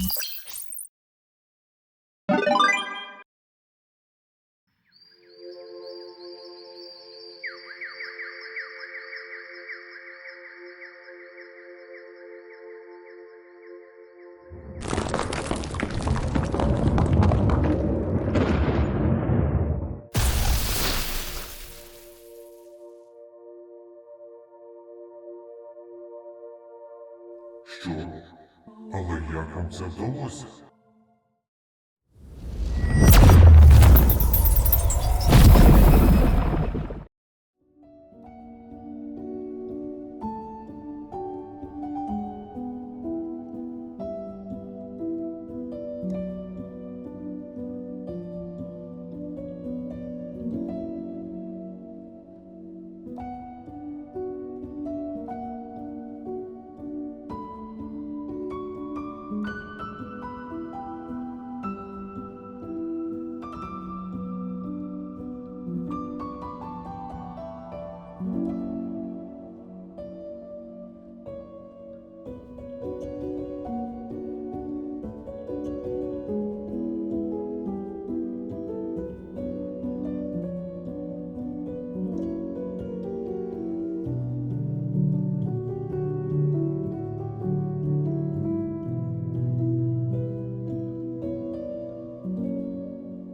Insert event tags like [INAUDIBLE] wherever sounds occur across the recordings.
Що? Як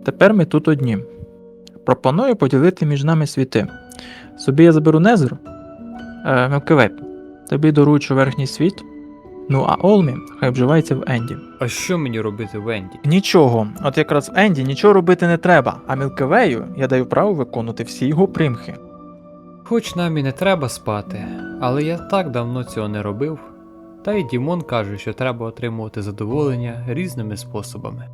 Тепер ми тут одні. Пропоную поділити між нами світи. Собі я заберу Незер, е, Мелкевей. Тобі доручу верхній світ. Ну а Олмі хай вживається в Енді. А що мені робити в Енді? Нічого, от якраз в Енді нічого робити не треба, а Мілкевею я даю право виконувати всі його примхи. Хоч нам і не треба спати, але я так давно цього не робив. Та й Дімон каже, що треба отримувати задоволення різними способами.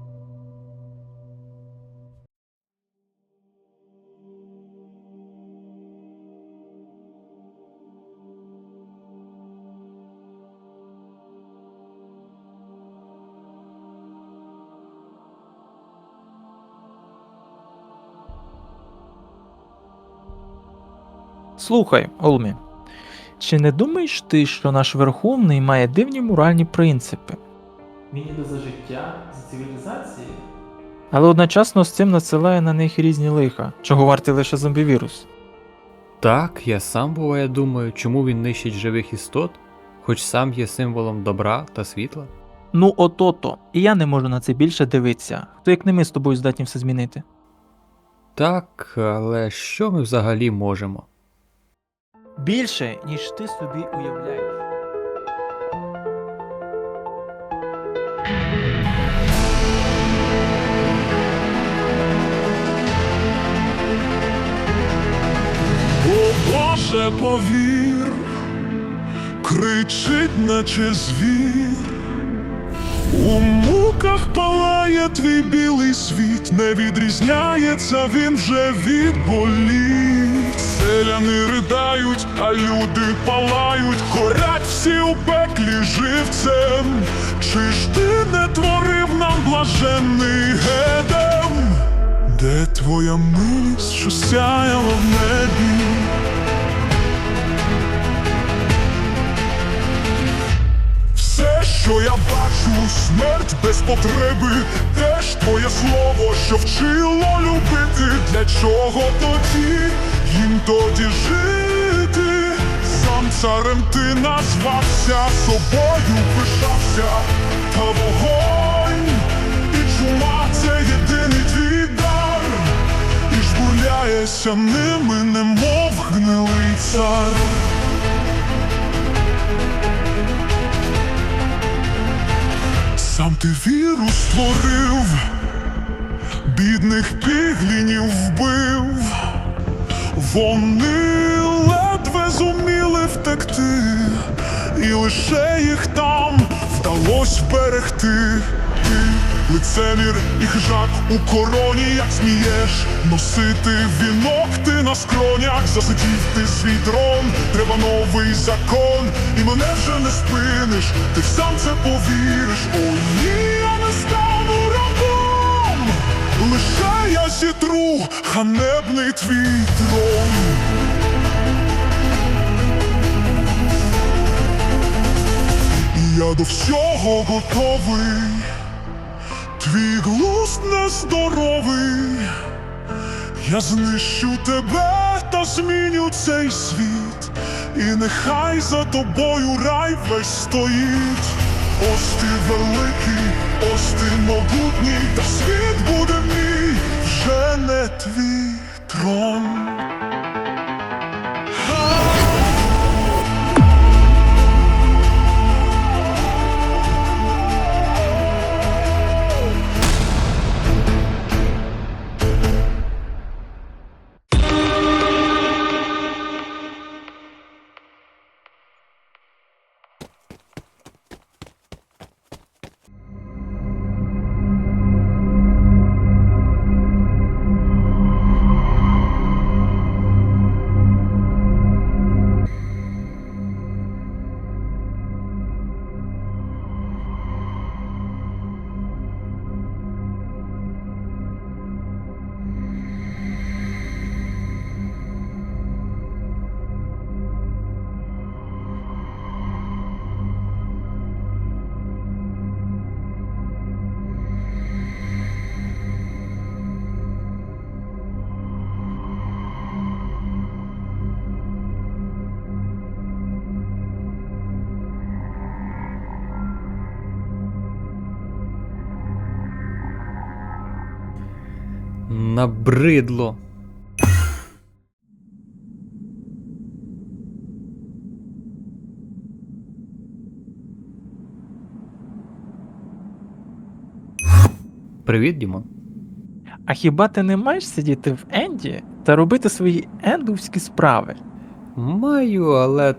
Слухай, Олмі, чи не думаєш ти, що наш Верховний має дивні моральні принципи? Він іде за життя, за цивілізацією. Але одночасно з цим насилає на них різні лиха, чого вартий лише зомбівірус. Так, я сам буває думаю, чому він нищить живих істот, хоч сам є символом добра та світла. Ну ото-то, і я не можу на це більше дивитися. Хто як не ми з тобою здатні все змінити? Так, але що ми взагалі можемо? Більше, ніж ти собі уявляєш. О Боже, повір, кричить, наче звір. У муках палає твій білий світ, не відрізняється він вже від боліт. Селяни ридають, а люди палають, горять всі у пеклі живцем. Чи ж ти не творив нам блаженний гедем? Де твоя милість, що сяяла в небі? Все, що я бачу, смерть без потреби, теж твоє слово, що вчило любити. Для чого тоді їм тоді жити? Сам царем ти назвався, собою пишався, та вогонь і чума це єдиний твій дар, і жбурляєшся ними, немов гнилий цар. Сам ти віру створив, бідних піглінів вбив, вони ледве зуміли втекти, і лише їх там вдалось вберегти. Ти лицемір і хижак у короні, як смієш, носити вінок ти на скронях, засидів ти свій трон, треба новий закон, і мене вже не спиниш, ти сам це повіриш. О, ні, я не рабом, лише я зітру ханебний твій трон. І Я до всього готовий, твій глузд нездоровий, я знищу тебе та зміню цей світ, і нехай за тобою рай весь стоїть. Ось ти великий, ось ти могутній, та світ буде вже не Набридло. Привіт, Дімон. А хіба ти не маєш сидіти в Енді та робити свої ендовські справи? Маю, але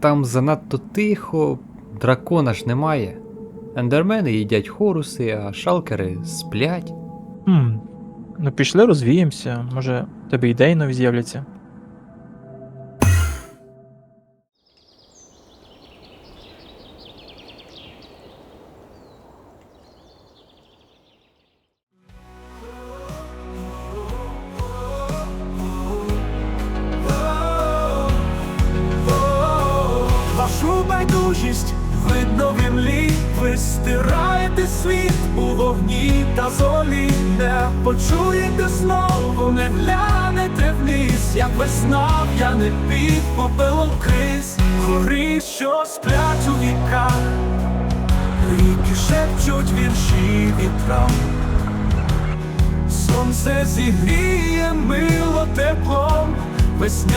там занадто тихо, дракона ж немає. Ендермени їдять хоруси, а шалкери сплять. Хм, ну пішли розвіємося, може, в тебе ідеї нові з'являться.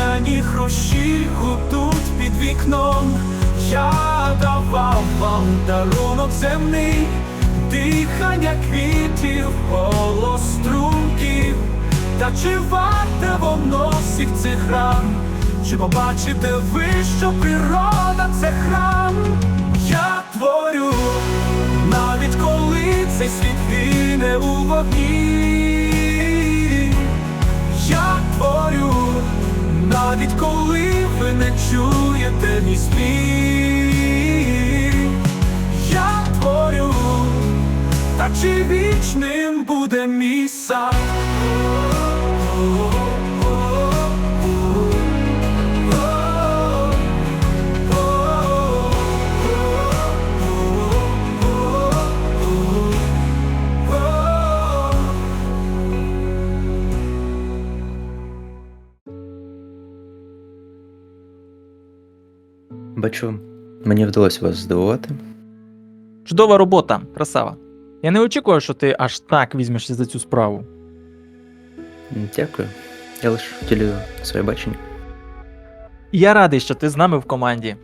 Весняні хрущі гудуть під вікном. Я давав вам дарунок земний, дихання квітів, голос струнків. Та чи варте воно всіх цих ран? Чи побачите ви, що природа це храм? Я творю, навіть коли цей світ гине у вогні. Я творю, навіть коли ви не чуєте мій сміх. Я творю, та чи вічним буде мій сад? Бачу, мені вдалося вас здивувати. Чудова робота, красава. Я не очікував, що ти аж так візьмешся за цю справу. Дякую. Я лише втілюю своє бачення. Я радий, що ти з нами в команді.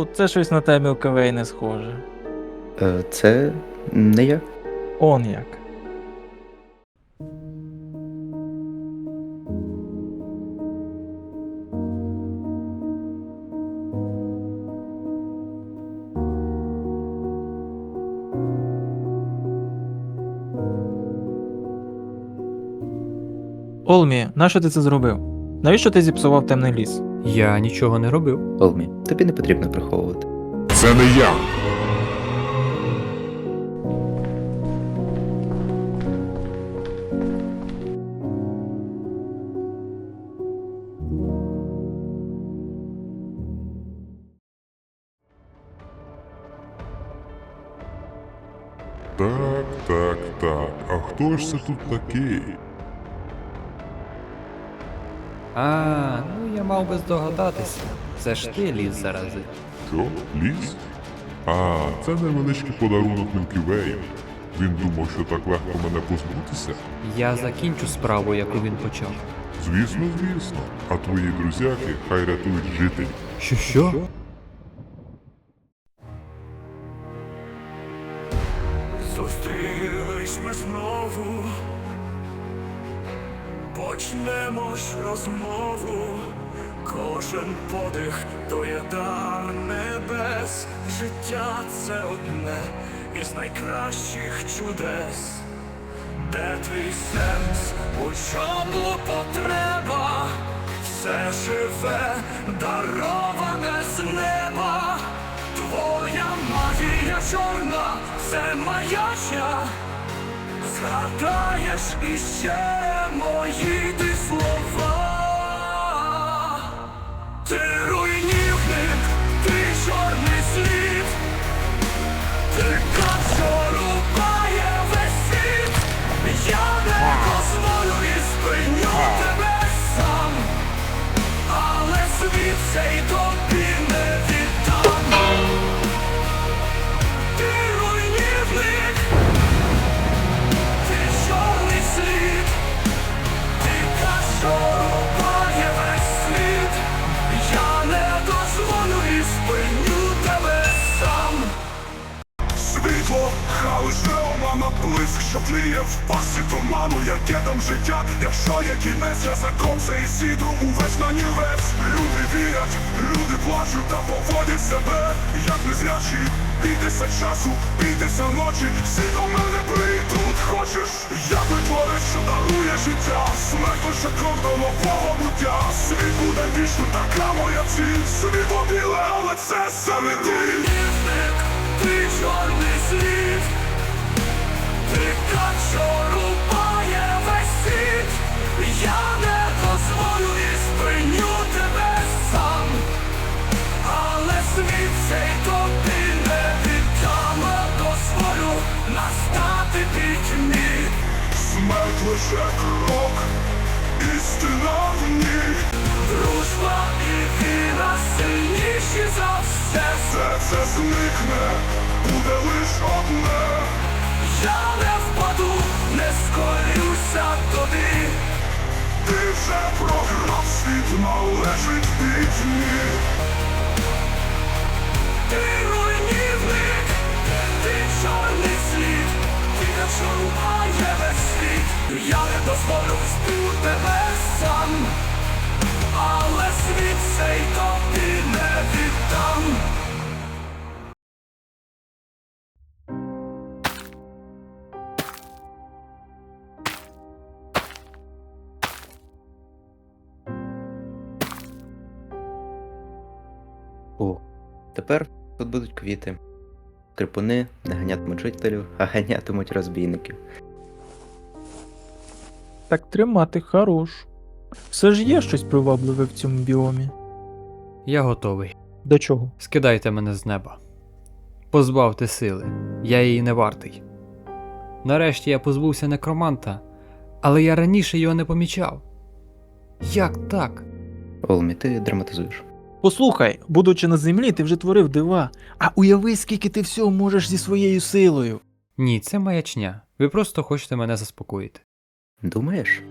О, це щось на те Мілкавей не схоже. Е, це не я. Он як. Олмі, нащо ти це зробив? Навіщо ти зіпсував темний ліс? Я нічого не робив. Олмі, тобі не потрібно приховувати. Це не я. Так, так, так. А хто ж це тут такий? А, ну я мав би здогадатися. Це ж ти ліс зарази. Що? Ліс? А, це невеличкий подарунок Мілківею. Він думав, що так легко мене позбутися? Я закінчу справу, яку він почав. Звісно, звісно. А твої друзяки хай рятують жителів. Що що? Зустрілись ми знову, почнемо ж розмову, кожен подих то є дар небес, життя це одне із найкращих чудес, де твій сенс, у чому потреба, все живе, дароване з неба. Твоя магія чорна, це маячня. Згадаєш іще мої ти слова. Ти що тліє в пасі туману, яке там життя, якщо є кінець, я закон це і сіду увесь на нівець. Люди вірять, люди плачуть та поводять себе, як незрячі. Бійтеся часу, бійтеся ночі, всі до мене прийдуть, хочеш. Я той творець, що дарує життя, смерть лише крок до нового буття. Світ буде вічно, така моя ціль. Світло біле, але це серед Руйнівник, ти чорний слід, ти що рубає весь світ. Я не дозволю і спиню тебе сам, але світ цей тобі не віддам, дозволю настати пітьмі. Смерть лише крок, істина в ній. Дружба і віра сильніші за все. Все це зникне, буде лиш одне. Я не впаду, не скорюся тобі. Ти вже програв світ, належить пітьмі. Ти руйнівник, ти чорний слід, ти не чорнає весь світ. Я не дозволю збив тебе сам, але світ цей тобі не віддам. Тепер тут будуть квіти. Крипуни не ганятимуть жителів, а ганятимуть розбійників. Так тримати хорош. Все ж є щось привабливе в цьому біомі. Я готовий. До чого? Скидайте мене з неба. Позбавте сили, я її не вартий. Нарешті я позбувся некроманта, але я раніше його не помічав. Як так? Олмі, ти драматизуєш. Послухай, будучи на землі, ти вже творив дива. А уяви, скільки ти всього можеш зі своєю силою. Ні, це маячня. Ви просто хочете мене заспокоїти. Думаєш?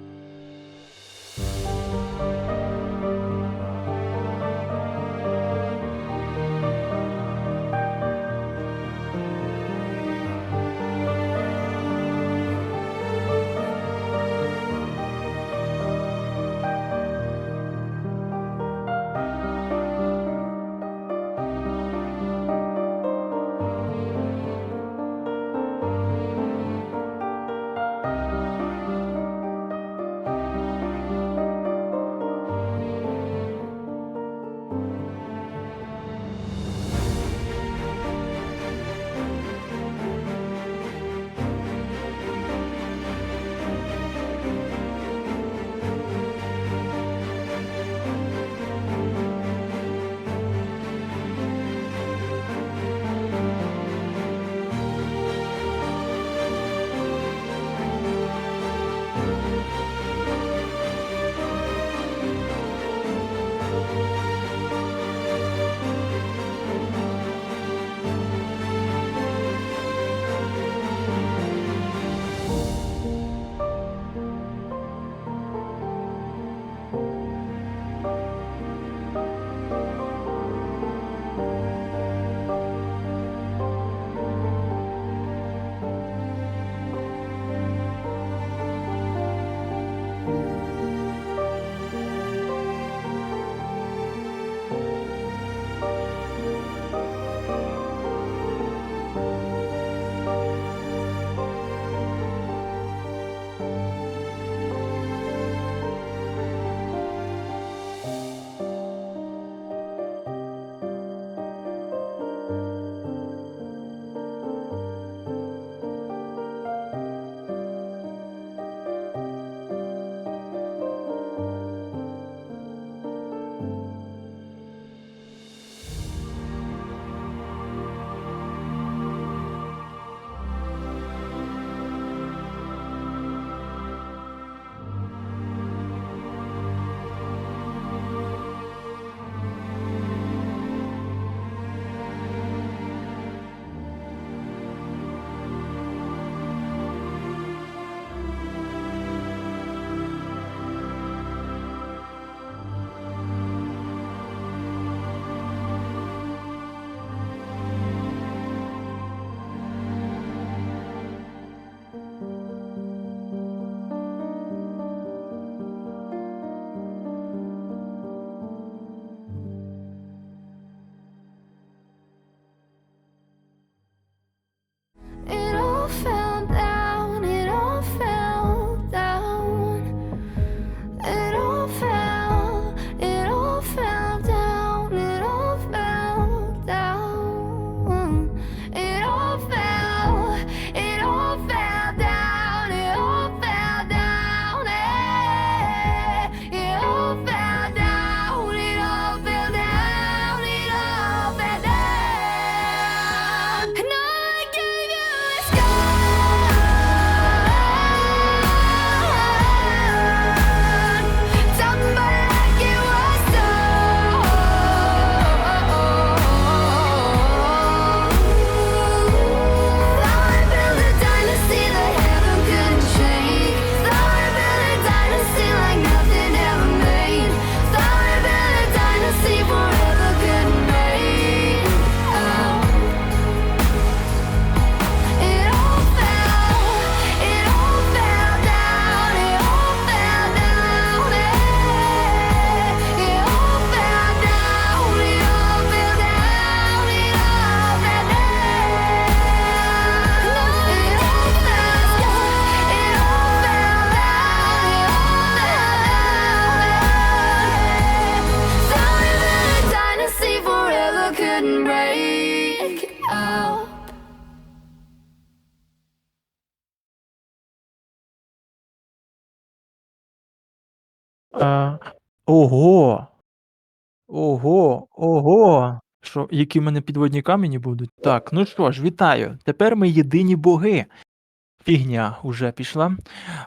А, ого. Ого, ого. Що, які в мене підводні камені будуть? Так, ну що ж, вітаю. Тепер ми єдині боги. Фігня уже пішла.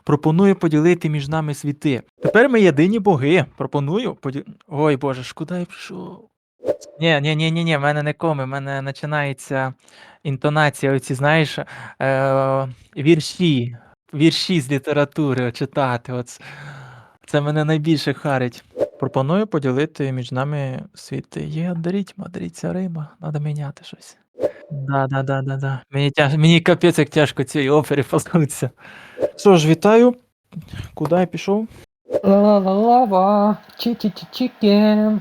Пропоную поділити між нами світи. Тепер ми єдині боги. Пропоную поді... Ой Боже, ж куди я пішов? Ні, ні, ні, ні, ні, в мене не коми, в мене починається інтонація, оці, знаєш, е, вірші, вірші з літератури читати. От. Це мене найбільше харить. Пропоную поділити між нами світи. Є, даріть, мадріться риба, треба міняти щось. Да, да, да, да, да. Мені, тяж... Мені капець як тяжко цієї опери позбутися. Що ж, вітаю. Куди я пішов? La la la la, chi chi chi chicken.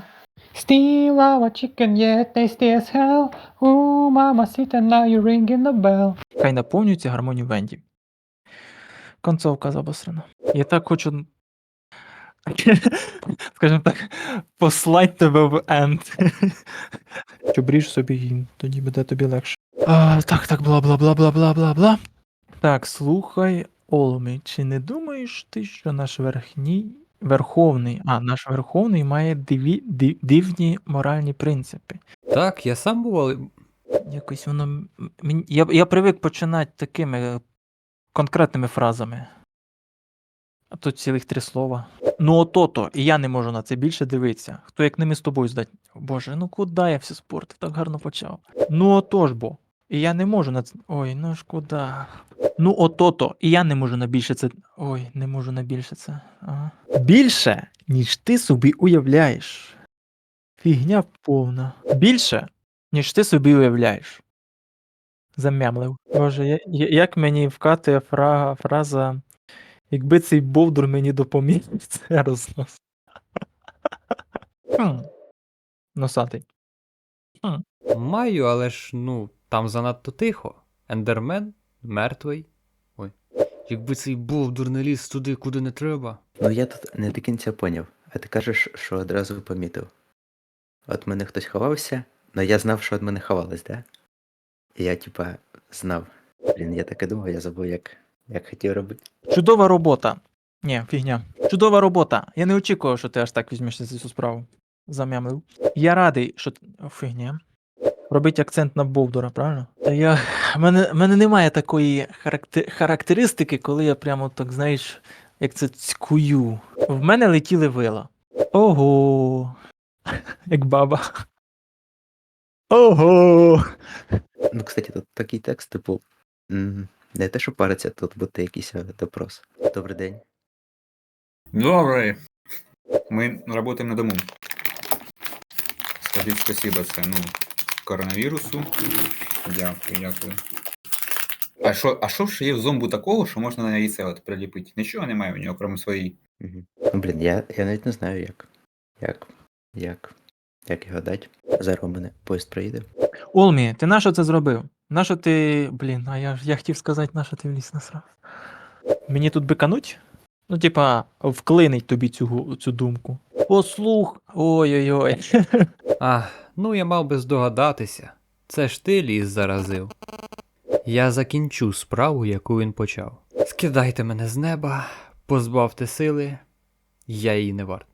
Still our chicken, yeah, tasty as hell. Ooh, mama, sit and now you're ringing the bell. Хай наповнюється гармонію Венді. Концовка забосрана. Я так хочу. [LAUGHS] Скажімо так, послать тебе в енд. [LAUGHS] Щоб ріж собі і тоді буде тобі легше. А, так, так, бла бла бла бла бла бла бла. Так, слухай, Олмі, чи не думаєш ти, що наш верхній. Верховний, а наш верховний має диві, див- дивні моральні принципи. Так, я сам бував. Якось воно. Я, я привик починати такими е, конкретними фразами. А тут цілих три слова. Ну ото-то, і я не можу на це більше дивитися. Хто як ними з тобою здать? Боже, ну куди я все спортив? Так гарно почав. Ну ото ж бо. І я не можу на це. Ой, ну ж куди. Ну ото-то, і я не можу на більше це. Ой, не можу на більше це. Ага. Більше, ніж ти собі уявляєш. Фігня повна. Більше, ніж ти собі уявляєш. Замямлив. Боже, я, я- як мені вкатує фра, фраза Якби цей бовдур мені допоміг, [LAUGHS] це рознос. Хм. Носатий. Маю, але ж ну, там занадто тихо. Ендермен мертвий. Ой. Якби цей бовдур не ліз туди, куди не треба. Ну я тут не до кінця поняв, а ти кажеш, що одразу помітив. От мене хтось ховався, але я знав, що від мене ховались, да? І я, типа, знав. Блін, я так і думав, я забув, як, як хотів робити. Чудова робота. Ні, фігня. Чудова робота. Я не очікував, що ти аж так візьмешся за цю справу. Замямлив. Я радий, що. фігня. Робить акцент на Бовдура, правильно? Та я. В мене, мене немає такої характер... характеристики, коли я прямо так, знаєш, як це цькую. В мене летіли вила. Ого. [LAUGHS] Як баба. Ого. Ну, кстати, тут такий текст, типу, не те, що париться, тут буде якийсь е, допрос. Добрий день. Добрый. Мы работаем на дому. Скажіть спасибо це, ну, коронавірусу. Дякую, дякую. А що, а що ж є в зомбу такого, що можна на яйце от приліпити? Нічого немає у нього, крім своєї. Угу. Ну, блін, я, я навіть не знаю, як. Як. Як. Як його дати. Зараз у мене поїзд проїде. Олмі, ти нащо це зробив? Нащо ти. Блін, а я ж я хотів сказати, нащо ти в ліс насрав. Мені тут бикануть? Ну, типа, вклинить тобі цю, цю думку. Послух. Ой-ой-ой. [LAUGHS] А, ну я мав би здогадатися. Це ж ти ліс заразив. Я закінчу справу, яку він почав. Скидайте мене з неба, позбавте сили, я її не варт.